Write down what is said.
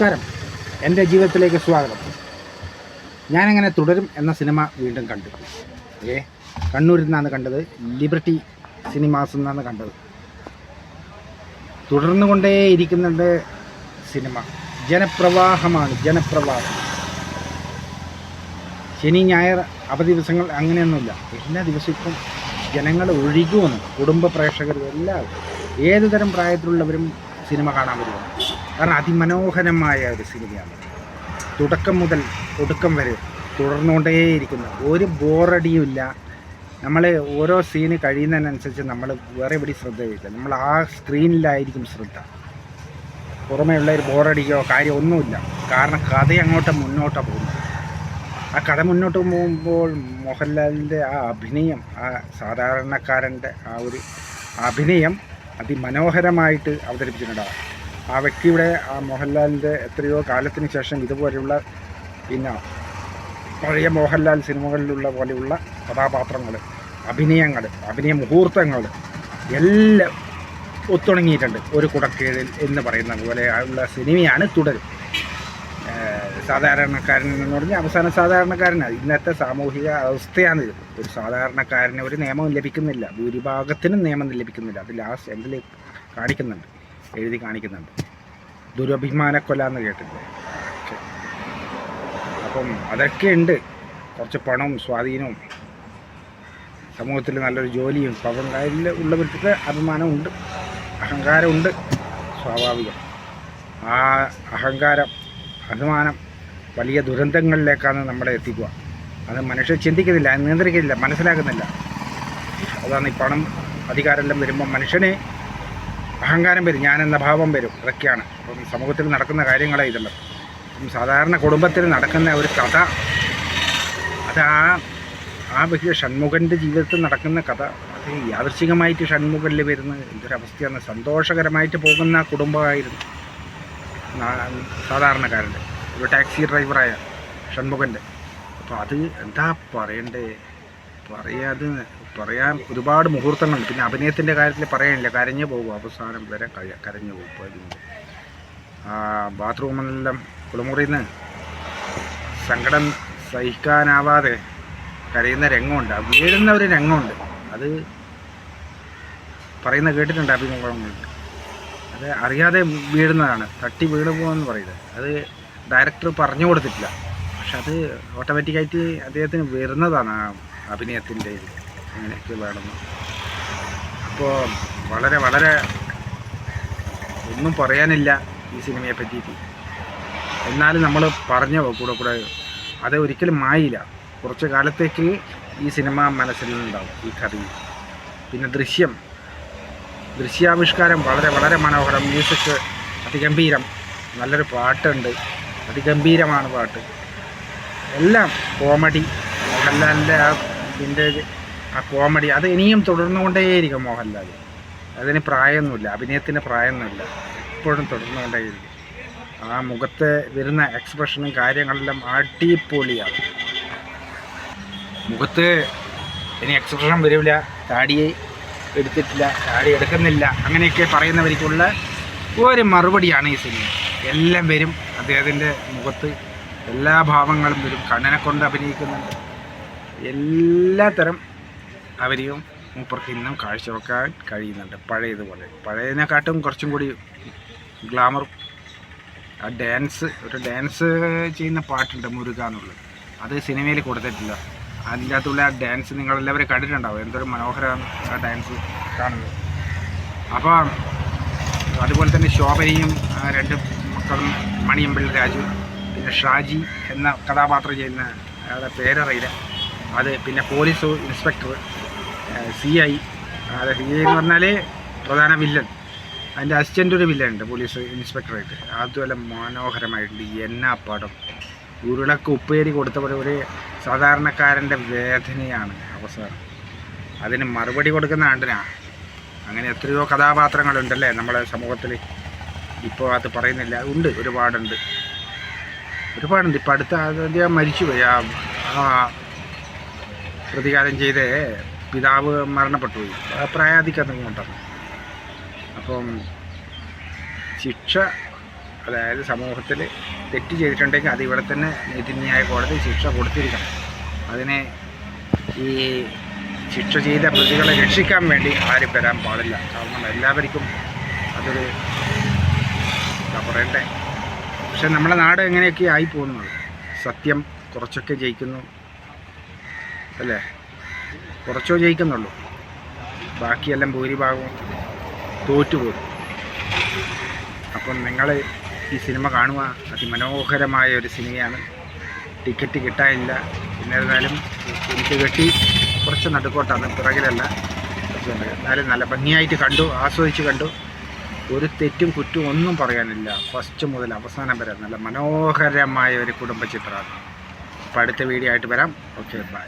നമസ്കാരം. എന്റെ ജീവിതത്തിലേക്ക് സ്വാഗതം. ഞാനങ്ങനെ തുടരും എന്ന സിനിമ വീണ്ടും കണ്ടു. ഏ കണ്ണൂരിൽ നിന്നാണ് കണ്ടത്. ലിബർട്ടി സിനിമാസിൽ നിന്നാണ് കണ്ടത്. തുടർന്നു കൊണ്ടേ ഇരിക്കുന്നുണ്ട് സിനിമ. ജനപ്രവാഹമാണ് ജനപ്രവാഹം. ശനി ഞായർ അവധി ദിവസങ്ങൾ അങ്ങനെയൊന്നുമില്ല. എല്ലാ ദിവസവും ഇപ്പം ജനങ്ങൾ ഒഴുകുമെന്ന് കുടുംബ പ്രേക്ഷകരും എല്ലാവരും. ഏത് തരം പ്രായത്തിലുള്ളവരും സിനിമ കാണാൻ വരുവാണ്? കാരണം അതിമനോഹരമായ ഒരു സിനിമയാണ്. തുടക്കം മുതൽ ഒടുക്കം വരെ തുടർന്നുകൊണ്ടേയിരിക്കുന്ന. ഒരു ബോറടിയുമില്ല. നമ്മൾ ഓരോ സീന് കഴിയുന്നതിനനുസരിച്ച് നമ്മൾ വേറെ എവിടെ ചെയ്യുക നമ്മൾ ആ സ്ക്രീനിലായിരിക്കും ശ്രദ്ധ. പുറമേ ഉള്ള ഒരു ബോറടിക്കോ കാര്യം ഒന്നുമില്ല. കാരണം കഥ അങ്ങോട്ട് മുന്നോട്ടാണ് പോകുന്നത്. ആ കഥ മുന്നോട്ട് പോകുമ്പോൾ മോഹൻലാലിന്റെ ആ അഭിനയം ആ സാധാരണക്കാരന്റെ ആ ഒരു അഭിനയം അതിമനോഹരമായിട്ട് അവതരിപ്പിച്ചിട്ടുണ്ട് ആ വ്യക്തിയുടെ ആ മോഹൻലാലിന്റെ എത്രയോ കാലത്തിന് ശേഷം ഇതുപോലെയുള്ള പിന്നെ പഴയ മോഹൻലാൽ സിനിമകളിലുള്ള പോലെയുള്ള കഥാപാത്രങ്ങൾ അഭിനയങ്ങൾ അഭിനയ മുഹൂർത്തങ്ങൾ എല്ലാം ഒത്തുണങ്ങിയിട്ടുണ്ട്. ഒരു കുടക്കീഴിൽ എന്ന് പറയുന്ന പോലെ ഉള്ള സിനിമയാണ് തുടരും. സാധാരണക്കാരൻ എന്ന് പറഞ്ഞാൽ അവസാനം സാധാരണക്കാരനാണ് ഇന്നത്തെ സാമൂഹിക അവസ്ഥയാണിത് ഒരു സാധാരണക്കാരന് ഒരു നിയമം ലഭിക്കുന്നില്ല. ഭൂരിഭാഗത്തിനും നിയമം ലഭിക്കുന്നില്ല. അത് ലാസ്റ്റ് എൻഡിൽ കാണിക്കുന്നുണ്ട്. എഴുതി കാണിക്കുന്നുണ്ട്. ദുരഭിമാന കൊല എന്ന് കേട്ടിട്ടുണ്ട്. അപ്പം അതൊക്കെ ഉണ്ട്. കുറച്ച് പണവും സ്വാധീനവും. സമൂഹത്തിൽ നല്ലൊരു ജോലിയും. പവൻകാരിൽ ഉള്ളവർക്ക് അഭിമാനമുണ്ട് അഹങ്കാരമുണ്ട് സ്വാഭാവികം. ആ അഹങ്കാരം അഭിമാനം വലിയ ദുരന്തങ്ങളിലേക്കാണ് നമ്മളെ എത്തിക്കുക. അത് മനുഷ്യർ ചിന്തിക്കുന്നില്ല നിയന്ത്രിക്കുന്നില്ല മനസ്സിലാക്കുന്നില്ല. അതാണ് ഈ പണം അധികാരമെല്ലാം വരുമ്പോൾ മനുഷ്യന് അഹങ്കാരം വരും എന്ന ഭാവം വരും. അതൊക്കെയാണ്. അപ്പം സമൂഹത്തിൽ നടക്കുന്ന കാര്യങ്ങളെ ഇതെല്ലാം അപ്പം സാധാരണ കുടുംബത്തിൽ നടക്കുന്ന ഒരു കഥ അത് ആ ആ വ്യക്തി ഷൺമുഖന്റെ ജീവിതത്തിൽ നടക്കുന്ന കഥ അത് യാദൃശികമായിട്ട് ഷൺമുഖനിൽ വരുന്ന എന്തൊരവസ്ഥയാണ്? സന്തോഷകരമായിട്ട് പോകുന്ന കുടുംബമായിരുന്നു സാധാരണക്കാരന്റെ. ഒരു ടാക്സി ഡ്രൈവറായ ഷൺമുഖന്റെ. അപ്പോൾ അത് എന്താ പറയണ്ടേ? പറയാത് പറയാൻ ഒരുപാട് മുഹൂർത്തങ്ങളുണ്ട്. പിന്നെ അഭിനയത്തിന്റെ കാര്യത്തിൽ പറയാനില്ല. കരഞ്ഞു പോകും. അവസാനം വരെ കരഞ്ഞു പോകും. ആ ബാത്റൂമിലെല്ലാം കുളിമുറിയിൽ നിന്ന് സങ്കടം സഹിക്കാനാവാതെ കരയുന്ന രംഗമുണ്ട്. വീഴുന്ന ഒരു രംഗമുണ്ട്. അത് പറയുന്ന കേട്ടിട്ടുണ്ട് അഭിമുഖങ്ങളുണ്ട് അത് അറിയാതെ വീഴുന്നതാണ്. തട്ടി വീണു പോകുമെന്ന് പറയുന്നത്. അത് ഡയറക്ടർ പറഞ്ഞു കൊടുത്തിട്ടില്ല. പക്ഷെ അത് ഓട്ടോമാറ്റിക്കായിട്ട് അദ്ദേഹത്തിന് വരുന്നതാണ്. അഭിനയത്തിന്റെ അങ്ങനെയൊക്കെ വേണമെന്ന് അപ്പോൾ വളരെ വളരെ ഒന്നും പറയാനില്ല ഈ സിനിമയെ പറ്റിയിട്ട്. എന്നാലും നമ്മൾ പറഞ്ഞ കൂടെ കൂടെ അത് ഒരിക്കലും മായില്ല. കുറച്ച് കാലത്തേക്ക് ഈ സിനിമ മനസ്സിലുണ്ടാവും ഈ കഥയിൽ. പിന്നെ ദൃശ്യം. ദൃശ്യാവിഷ്കാരം വളരെ വളരെ മനോഹരം. മ്യൂസിക് അതിഗംഭീരം. നല്ലൊരു പാട്ടുണ്ട്. അതിഗംഭീരമാണ് പാട്ട്. എല്ലാം കോമഡി മോഹൻലാലിന്റെ ആ ഇതിന്റെ ആ കോമഡി അത് ഇനിയും തുടർന്നുകൊണ്ടേയിരിക്കും മോഹൻലാൽ അതിന് പ്രായമൊന്നുമില്ല അഭിനയത്തിന് പ്രായമൊന്നുമില്ല എപ്പോഴും തുടർന്നുകൊണ്ടേയിരിക്കും. ആ മുഖത്ത് വരുന്ന എക്സ്പ്രഷനും കാര്യങ്ങളെല്ലാം അടിപൊളിയാണ്. മുഖത്ത് ഇനി എക്സ്പ്രഷൻ വരില്ല താടിയെ എടുത്തിട്ടില്ല താടി എടുക്കുന്നില്ല അങ്ങനെയൊക്കെ പറയുന്നവർക്കുള്ള ഒരു മറുപടിയാണ് ഈ സിനിമ. എല്ലാം വരും അദ്ദേഹത്തിന്റെ മുഖത്ത് എല്ലാ ഭാവങ്ങളും വരും കണ്ണനെ കൊണ്ട് അഭിനയിക്കുന്നുണ്ട്. എല്ലാത്തരം അവരെയും മൂപ്പർക്ക് ഇന്നും കാഴ്ചവെക്കാൻ കഴിയുന്നുണ്ട്. പഴയതുപോലെ. പഴയതിനെക്കാട്ടും കുറച്ചും കൂടി ഗ്ലാമർ ആ ഡാൻസ് ഒരു ഡാൻസ് ചെയ്യുന്ന പാട്ടുണ്ട് മുരുക എന്നുള്ളത്. അത് സിനിമയിൽ കൊടുത്തിട്ടില്ല. അതിന്റെ അകത്തുള്ള ആ ഡാൻസ് നിങ്ങളെല്ലാവരും കണ്ടിട്ടുണ്ടാവും. എന്തൊരു മനോഹരമാണ് ആ ഡാൻസ് കാണുന്നത്. അപ്പോൾ അതുപോലെ തന്നെ ശോഭനയും രണ്ട് മക്കളും മണിയമ്പിള്ളി രാജു പിന്നെ ഷാജി എന്ന കഥാപാത്രം ചെയ്യുന്ന അയാളുടെ പേരറിയില്ല. അത് പിന്നെ പോലീസ് ഇൻസ്പെക്ടർ സി ഐ അത് സി ഐ എന്ന് പറഞ്ഞാൽ പ്രധാന വില്ലൻ. അതിന്റെ അസിസ്റ്റന്റ് ഒരു വില്ലൻ ഉണ്ട് പോലീസ് ഇൻസ്പെക്ടറായിട്ട്. അതുപോലെ മനോഹരമായിട്ടുണ്ട്. എന്നാ പടം. ഉരുളക്ക് ഉപ്പേരി കൊടുത്ത പോലെ ഒരു സാധാരണക്കാരന്റെ വേദനയാണ് അവസാനം. അതിന് മറുപടി കൊടുക്കുന്ന ആണ്ടിനാ. അങ്ങനെ എത്രയോ കഥാപാത്രങ്ങളുണ്ടല്ലേ നമ്മുടെ സമൂഹത്തിൽ ഇപ്പോൾ അത് പറയുന്നില്ല. ഉണ്ട് ഒരുപാടുണ്ട്. ഒരുപാടുണ്ട്. ഇപ്പം അടുത്ത അദ്ദേഹം മരിച്ചുപോയി ആ പ്രതികാരം ചെയ്ത് പിതാവ് മരണപ്പെട്ടു പോയി. കൊണ്ടാണ്. അപ്പം ശിക്ഷ അതായത് സമൂഹത്തിൽ തെറ്റ് ചെയ്തിട്ടുണ്ടെങ്കിൽ അത് ഇവിടെ തന്നെ നീതിന്യായ കോടതി ശിക്ഷ കൊടുത്തിരിക്കണം. അതിനെ ഈ ശിക്ഷ ചെയ്ത പ്രതികളെ രക്ഷിക്കാൻ വേണ്ടി ആരും വരാൻ പാടില്ല. കാരണം എല്ലാവർക്കും അതൊരു എന്താ പറയണ്ടേ? പക്ഷെ നമ്മുടെ നാട് എങ്ങനെയൊക്കെ ആയി പോകുന്നത് സത്യം കുറച്ചൊക്കെ ജയിക്കുന്നു. അല്ലേ? കുറച്ചോ ജയിക്കുന്നുള്ളൂ. ബാക്കിയെല്ലാം ഭൂരിഭാഗവും തോറ്റുപോകും അപ്പം നിങ്ങൾ ഈ സിനിമ കാണുക. അതിമനോഹരമായ ഒരു സിനിമയാണ്. ടിക്കറ്റ് കിട്ടാനില്ല. എന്നിരുന്നാലും എനിക്ക് കിട്ടി കുറച്ച് നടുക്കോട്ടാണ്. പിറകിലല്ല. എന്നാലും നല്ല ഭംഗിയായിട്ട് കണ്ടു ആസ്വദിച്ച് കണ്ടു. ഒരു തെറ്റും കുറ്റവും ഒന്നും പറയാനില്ല. ഫസ്റ്റ് മുതൽ അവസാനം വരെ നല്ല മനോഹരമായ ഒരു കുടുംബ ചിത്രമാണ്. അപ്പോൾ അടുത്ത വീഡിയോ ആയിട്ട് വരാം. Okay bye.